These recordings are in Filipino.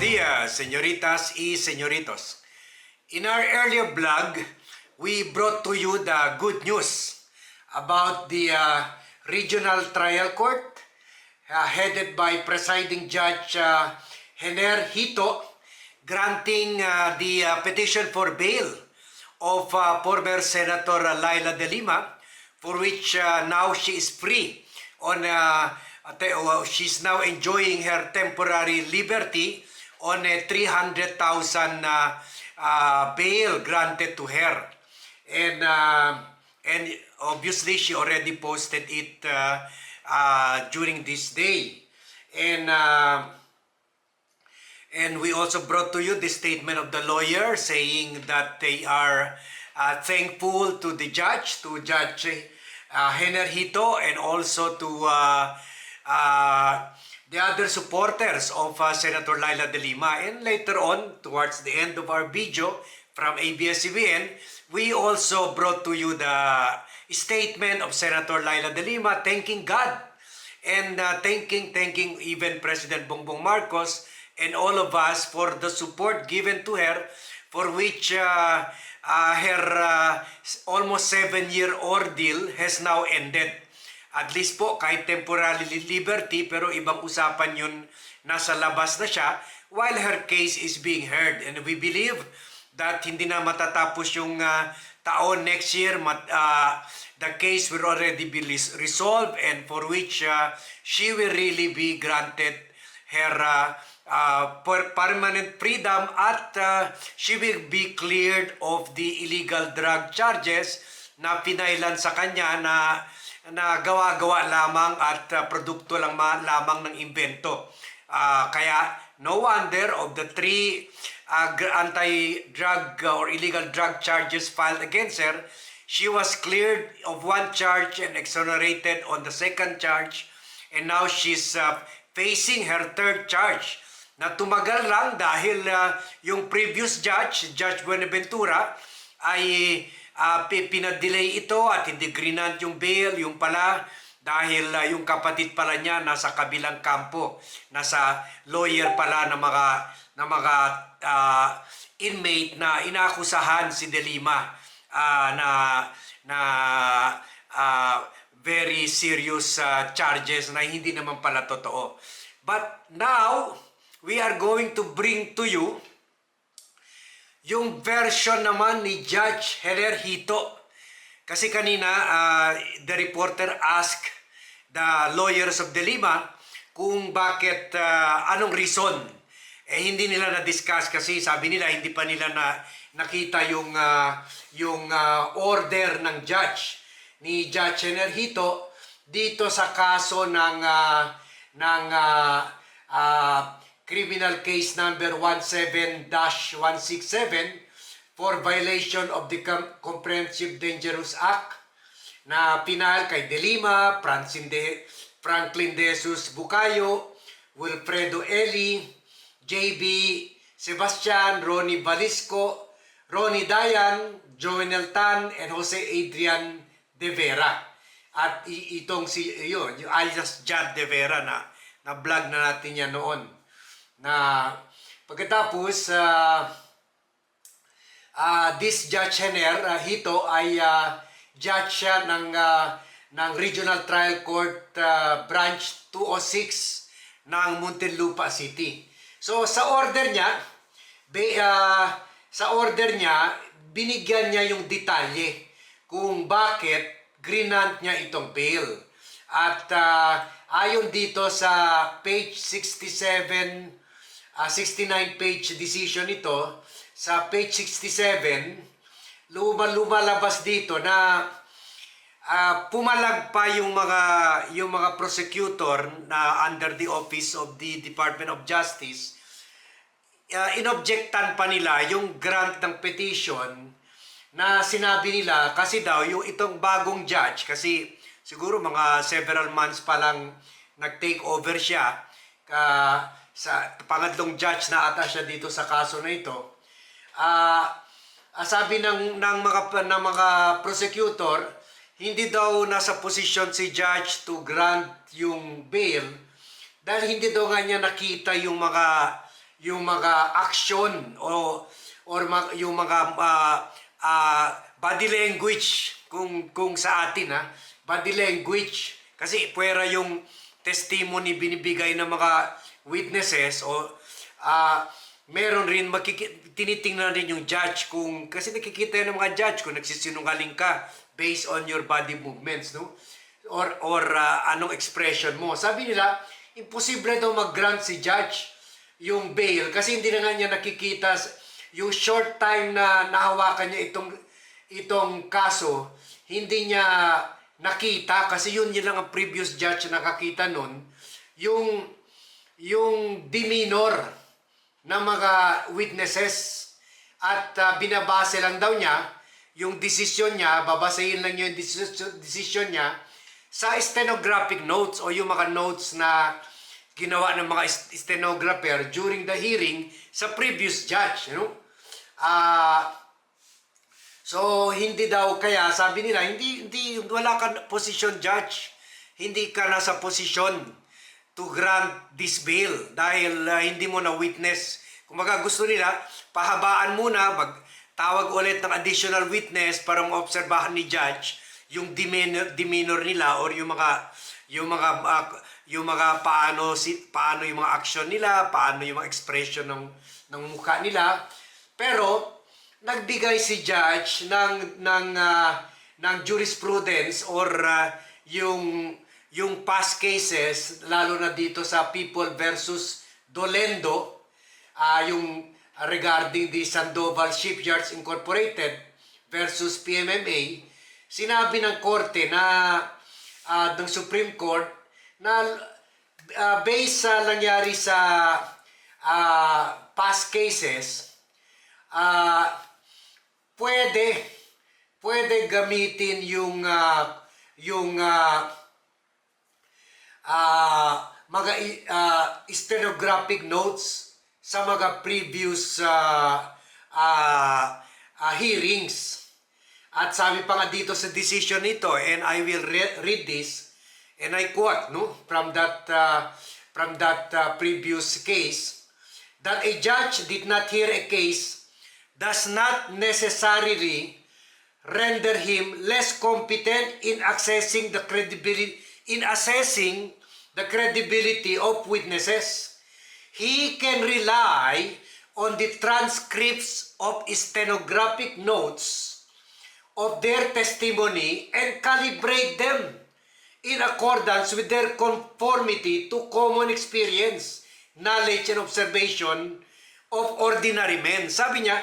Buenos dias, señoritas y señoritos. In our earlier blog, we brought to you the good news about the uh, Regional Trial Court uh, headed by presiding judge uh, Hener Hito granting uh, the uh, petition for bail of uh, former Senator Laila De Lima for which uh, now she is free on uh, she's now enjoying her temporary liberty on a 300,000 uh, uh, bail granted to her. And uh, and obviously she already posted it uh, uh, during this day. And uh, and we also brought to you the statement of the lawyer saying that they are uh, thankful to the judge, to Judge uh, Hener and also to uh, uh, the other supporters of uh, Senator Laila De Lima. And later on, towards the end of our video from ABS-CBN, we also brought to you the statement of Senator Laila De Lima thanking God and uh, thanking thanking even President Bongbong Marcos and all of us for the support given to her for which uh, uh, her uh, almost seven year ordeal has now ended. At least po kahit temporary liberty pero ibang usapan yun. Nasa labas na siya while her case is being heard. And we believe that hindi na matatapos yung uh, taon next year mat, uh, the case will already be res- resolved and for which uh, she will really be granted her uh, uh, per- permanent freedom at uh, she will be cleared of the illegal drug charges na pinailan sa kanya na na gawa-gawa lamang at uh, produkto lang ma- lamang ng invento. Ah, kaya no wonder of the three uh, gr- anti-drug uh, or illegal drug charges filed against her, she was cleared of one charge and exonerated on the second charge and now she's uh, facing her third charge na tumagal lang dahil uh, yung previous judge, Judge Buenaventura, ay uh, pi- pinadelay ito at hindi grinant yung bail, yung pala dahil uh, yung kapatid pala niya nasa kabilang kampo, nasa lawyer pala ng mga ng mga uh, inmate na inakusahan si De Lima uh, na na uh, very serious uh, charges na hindi naman pala totoo. But now, we are going to bring to you yung version naman ni Judge Heller Hito. Kasi kanina, uh, the reporter asked the lawyers of De Lima kung bakit, uh, anong reason. Eh, hindi nila na-discuss kasi sabi nila, hindi pa nila na nakita yung, uh, yung uh, order ng judge ni Judge Heller Hito dito sa kaso ng, uh, ng uh, uh, criminal case number 17-167 for violation of the Com- Comprehensive Dangerous Act na pinahal kay De Lima, Francine De, Franklin De Jesus Bucayo, Wilfredo Eli, JB Sebastian, Ronnie Valisco, Ronnie Dayan, Jovenel Tan, and Jose Adrian De Vera. At itong si, yun, yung alias Jad De Vera na, na vlog na natin yan noon. Na pagkatapos, ah, Ah, this Judge Henner ah, Hito ay ah, judge siya ng ah, ng Regional Trial Court ah, Branch 206 ng Muntinlupa City. So sa order niya, be, ah, sa order niya, binigyan niya yung detalye kung bakit grinant niya itong bail. At ah, ayon dito sa page 67 ah, 69 page decision ito, sa page 67, luma, lumalabas dito na ah, pumalag pa yung mga yung mga prosecutor na under the office of the Department of Justice. Uh, inobjectan pa nila yung grant ng petition na sinabi nila kasi daw yung itong bagong judge kasi siguro mga several months pa lang nag-take over siya ka sa pangatlong judge na ata siya dito sa kaso na ito ah, sabi ng ng mga ng mga prosecutor hindi daw nasa posisyon si judge to grant yung bail dahil hindi daw nga niya nakita yung mga yung mga action o or ma- yung mga ah, ah, body language kung kung sa atin ha? Body language. Kasi puwera yung testimony binibigay ng mga witnesses o ah meron rin makiki- tinitingnan rin yung judge kung kasi nakikita yun ng mga judge kung nagsisinungaling ka based on your body movements no? Or or ah, anong expression mo. Sabi nila imposible daw mag-grant si judge yung bail kasi hindi na nga niya nakikita yung short time na nahawakan niya itong itong kaso hindi niya nakita kasi yun yun lang ang previous judge na nakakita nun. Yung yung demeanor ng mga witnesses at ah, binabase lang daw niya yung desisyon niya, babasahin lang niya yung desisyon, niya sa stenographic notes o yung mga notes na ginawa ng mga st- stenographer during the hearing sa previous judge, you know? Ah, So, hindi daw kaya, sabi nila, hindi, hindi, wala ka position judge. Hindi ka nasa posisyon to grant this bail dahil ah, hindi mo na witness. Kung gusto nila, pahabaan muna, magtawag ulit ng additional witness para maobserbahan ni judge yung demeanor, demeanor nila or yung mga yung mga ah, yung mga paano si paano yung mga action nila, paano yung mga expression ng ng mukha nila. Pero nagbigay si judge ng ng ah, ng jurisprudence or ah, yung yung past cases lalo na dito sa People versus Dolendo ah, yung regarding the Sandoval Shipyards Incorporated versus PMMA sinabi ng korte na ah, ng Supreme Court na ah, based sa nangyari sa ah, past cases ah pwede pwede gamitin yung ah, yung ah, ah, mga ah, stenographic notes sa mga previous ah, ah, ah, hearings. At sabi pa nga dito sa decision nito, and I will re- read this, and I quote no, from that, ah, from that ah, previous case, that a judge did not hear a case does not necessarily render him less competent in accessing the credibility in assessing the credibility of witnesses. He can rely on the transcripts of stenographic notes of their testimony and calibrate them in accordance with their conformity to common experience, knowledge, and observation of ordinary men. Sabi niya,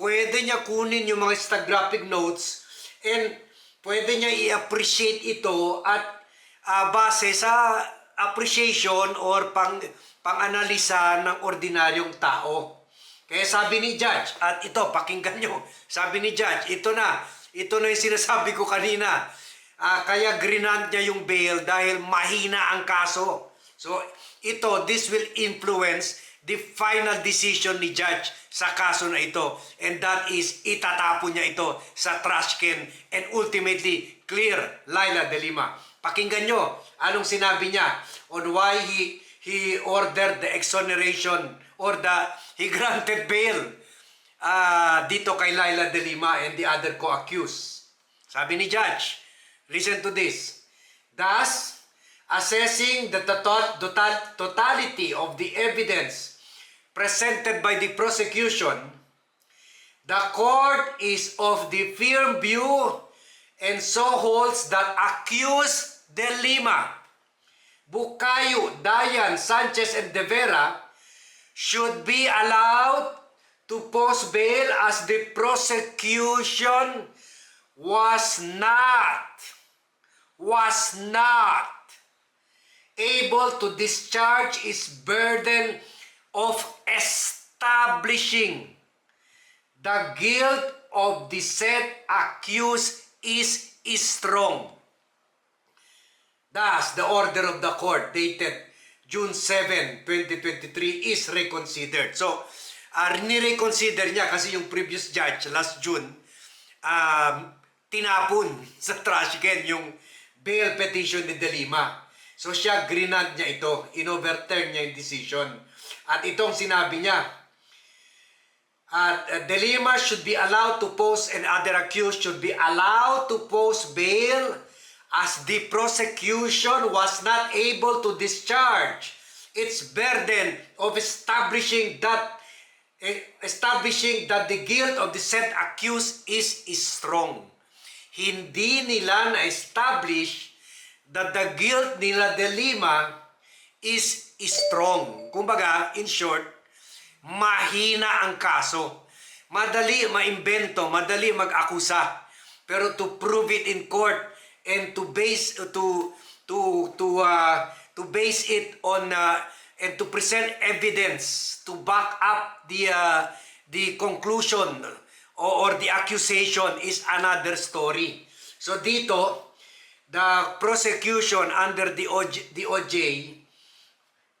pwede niya kunin yung mga stenographic notes and pwede niya i-appreciate ito at ah, base sa appreciation or pang pang-analisa ng ordinaryong tao. Kaya sabi ni Judge, at ito, pakinggan nyo, sabi ni Judge, ito na, ito na yung sinasabi ko kanina. Ah, kaya grinant niya yung bail dahil mahina ang kaso. So, ito, this will influence the final decision ni Judge sa kaso na ito. And that is, itatapon niya ito sa trash can and ultimately clear Laila de Lima. Pakinggan nyo anong sinabi niya on why he he ordered the exoneration or the he granted bail ah, dito kay Laila de Lima and the other co-accused. Sabi ni Judge, listen to this. Thus, assessing the total, total, totality of the evidence presented by the prosecution, the court is of the firm view and so holds that accused De Lima, Bukayo, Dayan, Sanchez, and De Vera should be allowed to post bail as the prosecution was not was not able to discharge its burden of establishing the guilt of the said accused is strong. Thus, the order of the court dated June 7, 2023 is reconsidered. So, uh, ni-reconsider niya kasi yung previous judge last June um, tinapon sa trash can yung bail petition ni De Lima. So siya, grinad niya ito. Inoverturn niya yung decision. At itong sinabi niya, at uh, De should be allowed to post and other accused should be allowed to post bail as the prosecution was not able to discharge its burden of establishing that eh, establishing that the guilt of the said accused is, is strong. Hindi nila na-establish that the guilt nila De Lima is, is strong. Kumbaga, in short, mahina ang kaso. Madali maimbento, madali mag-akusa. Pero to prove it in court and to base to to to uh, to base it on uh, and to present evidence to back up the uh, the conclusion or, or the accusation is another story. So dito, the prosecution under the OJ, the OJ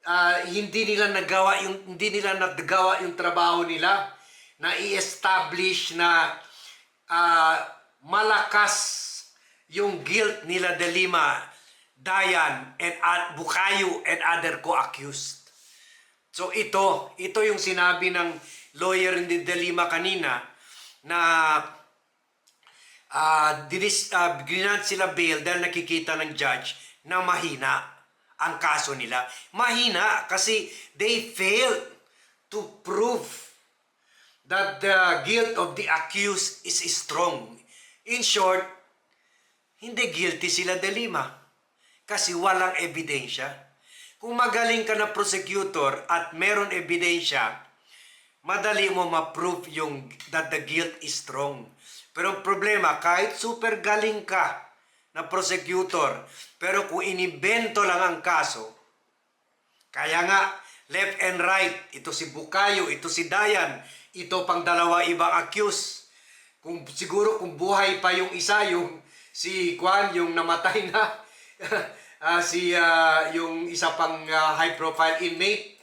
ah, hindi nila nagawa yung hindi nila nagawa yung trabaho nila na i-establish na ah, malakas yung guilt nila De Lima, Dayan, and uh, Bukayo and other co-accused. So ito, ito yung sinabi ng lawyer ni De Lima kanina na uh, dinis, uh, ginant sila bail dahil nakikita ng judge na mahina ang kaso nila. Mahina kasi they failed to prove that the guilt of the accused is strong. In short, hindi guilty sila de Lima kasi walang ebidensya. Kung magaling ka na prosecutor at meron ebidensya, madali mo ma-prove yung that the guilt is strong. Pero ang problema, kahit super galing ka na prosecutor, pero kung inibento lang ang kaso, kaya nga, left and right, ito si Bukayo, ito si Dayan, ito pang dalawa ibang accused. Kung siguro kung buhay pa yung isa, yung si Kwan, yung namatay na, ah, si ah, yung isa pang ah, high profile inmate,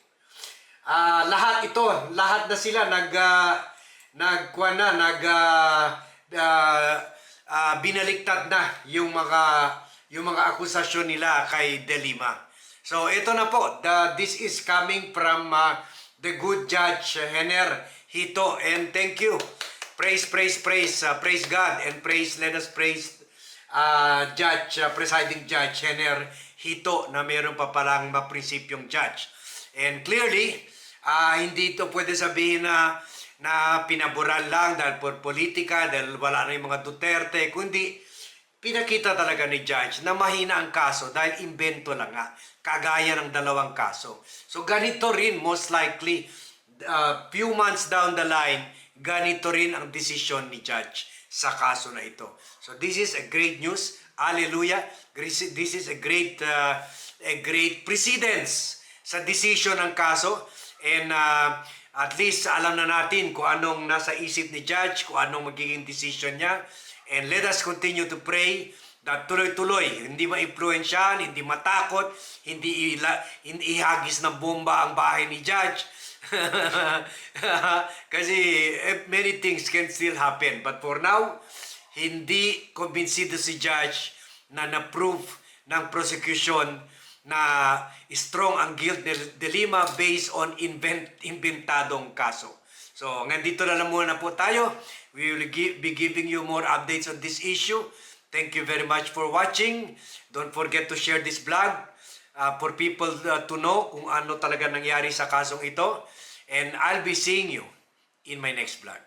Ah, lahat ito, lahat na sila nag uh, nagkuha na, nag ah, ah, ah, binaliktad na yung mga yung mga akusasyon nila kay De Lima. So ito na po, the, this is coming from ah, the good judge uh, Henner Hito and thank you. Praise, praise, praise, ah, praise God and praise, let us praise uh, judge, uh, presiding judge Henner Hito na meron pa palang maprinsipyong judge. And clearly, ah, hindi ito pwede sabihin na na pinaboran lang dahil por politika, dahil wala na yung mga Duterte, kundi pinakita talaga ni Judge na mahina ang kaso dahil invento lang nga, kagaya ng dalawang kaso. So ganito rin, most likely, uh, few months down the line, ganito rin ang desisyon ni Judge sa kaso na ito. So this is a great news. Hallelujah. This is a great uh, a great precedence sa decision ng kaso and uh, at least alam na natin kung anong nasa isip ni Judge, kung anong magiging decision niya. And let us continue to pray that tuloy-tuloy, hindi ma-influensyahan, hindi matakot, hindi, ila, hindi ihagis ng bomba ang bahay ni Judge. Kasi eh, many things can still happen. But for now, hindi kumbinsido si Judge na na-prove ng prosecution na strong ang guilt De Lima based on invent, inventadong kaso. So, nandito na lang muna po tayo. We will gi- be giving you more updates on this issue. Thank you very much for watching. Don't forget to share this vlog uh, for people uh, to know kung ano talaga nangyari sa kasong ito. And I'll be seeing you in my next vlog.